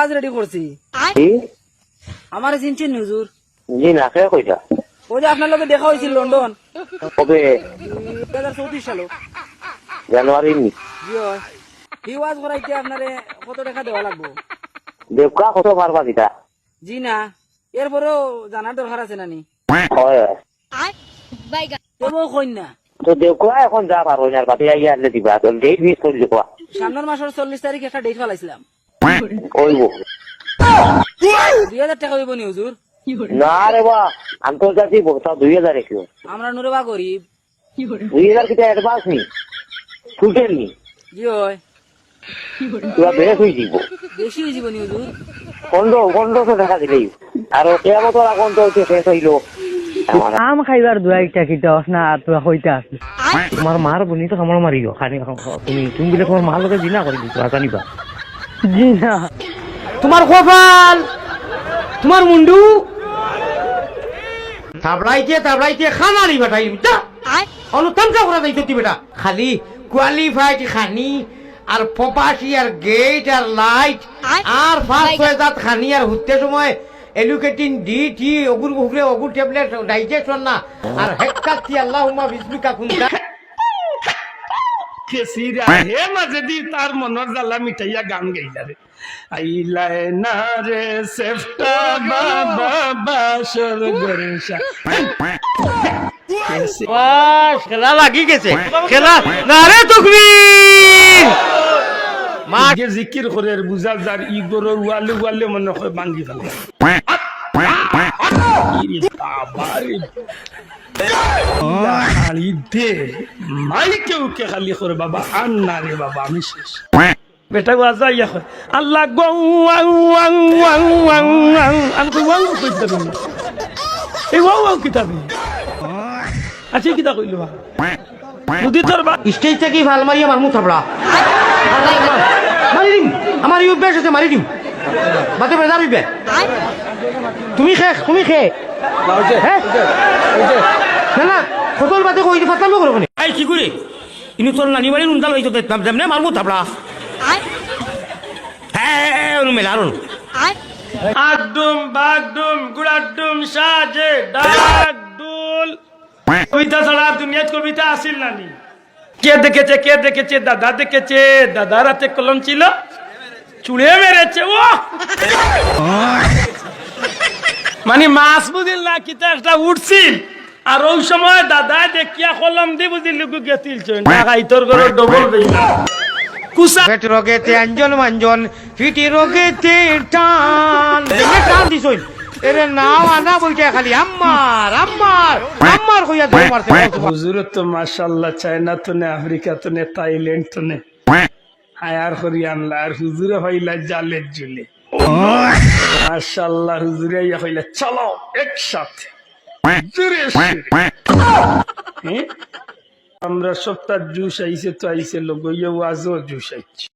আজ রেডি করছি। আমার চিনছেন হুজুর? জি না কে কইতা ওই যে আপনার লগে দেখা হয়েছিল লন্ডন। কবে? দুই হাজার চৌত্রিশ সালে। জানুয়ারি নি। জি হয়। কি ওয়াজ করাইতে আপনারে? কত টাকা দেওয়া লাগবো? দেবকা কত পারবা দিতা? জি না। এরপরেও জানার দরকার আছে নানি হয় তবুও না। তো দেবকা এখন যা পারো না বাকি আইয়া আনলে দিবা। তো ডেট মিস করে দিবা। সামনের মাসের চল্লিশ তারিখ একটা ডেট ফেলাইছিলাম। দুই হাজার টাকা হইব নি হুজুর? না রে বা আন্তর্জাতিক ভোক্তা দুই হাজার একশো আমরা নুরে বা গরিব। দুই হাজার কিটা অ্যাডভান্স নি? টুটেল নি জি হয়? তোরা বেড়ে শুই দিব বেশি হয়ে যাব হুজুর? পনেরো পনেরোশো টাকা দিলেই। আর কেয়ামতর এখন তো শেষ হইল। আমার আম খাইবার না তোরা হইতা আছে তোমার মার বনি তো কামড় মারিও খানি তুমি তুমি বলে তোমার মার লগে জিনা করে দিছো জানিবা। জি না। তোমার কপাল তোমার মুন্ডু। খানারি বেটাই যা। অনুতন্ত্র করা যাইতো তুই বেটা। খালি কোয়ালিফাইড খানি আর পপাসি আর গেট আর লাইট আর ফার্স্ট হয়ে যাত খানি আর হুতে সময় এলুকেটিন ডি টি অগুর বুকলে অগুর ট্যাবলেট ডাইজেশন না। আর হেক্কাতি আল্লাহুম্মা বিসমিকা কুনতা। কেসিরা হে মাঝে দি তার মনের জ্বালা মিটাইয়া গান গাইলা রে। আইলায় না রে সেফটা বাবা বাসর গরেশা বাস খেলা লাগি গেছে। খেলা না রে তুকবির মা যে জিকির করে বুঝা যার ই গরো ওয়ালে ওয়ালে মনে হয় ভাঙ্গি ফেলে। মাইকে উকে খালি করে বাবা আর না রে বাবা আমি শেষ বেটা বাজা ইয়া করে আল্লাহ গং ওয়াং ওয়াং ওয়াং ওয়াং ওয়াং আমি তো ওয়াং কইতে পারি এই ওয়াং ওয়াং কিতাবি আচ্ছা কিতা কইলো বা? নদী তোর বা স্টেজ থেকে ভালো মারি আমার মারি দিম। আমার ইউ বেশ আছে মারি দিম। বাতে বেজার হইবে তুমি খে তুমি খে। হ্যাঁ? না না ফটোর বাতে কই ফাতাম করব নি আই কি করে? ইনি তোর নানি বাড়ি নুনদাল হইতো দেখতাম যেমনে মারমু থাবড়া হ্যাঁ অনু মেলা আরুন আগডুম বাগডুম গুড়াডুম সাজে ডাক দুল কবিতা ছাড়া দুনিয়াত কবিতা আসিল নানি। কে দেখেছে কে দেখেছে দাদা দেখেছে দাদার হাতে কলম ছিল। চুড়ে মেরেছে ও মানে মাছ বুঝিল না কিতা একটা উঠছিল আর ওই সময় দাদা দেখিয়া কলম দি বুঝিল লুকু গেছিল টাকা ইতর করে ডবল বেইলা কুসা পেট রোগেতে অঞ্জন মঞ্জন ফিটি রোগেতে টান। দেখে টান দিছই এরে নাও আনা খালি আম্মার আম্মার আম্মার কইয়া ধরে মারছে। হুজুরত তো মাশাল্লাহ চায়না তো নে আফ্রিকা তো নে থাইল্যান্ড তো নে। হায়ার করি আনলা আর হুজুরে হইলা জালের জুলে মাশাল্লাহ হুজুরে ইয়া হইলা চলো একসাথে। হ্যাঁ? আমরা সপ্তাহ জুস আইসে তো আইসে লোক ওয়াজও জুস আইছে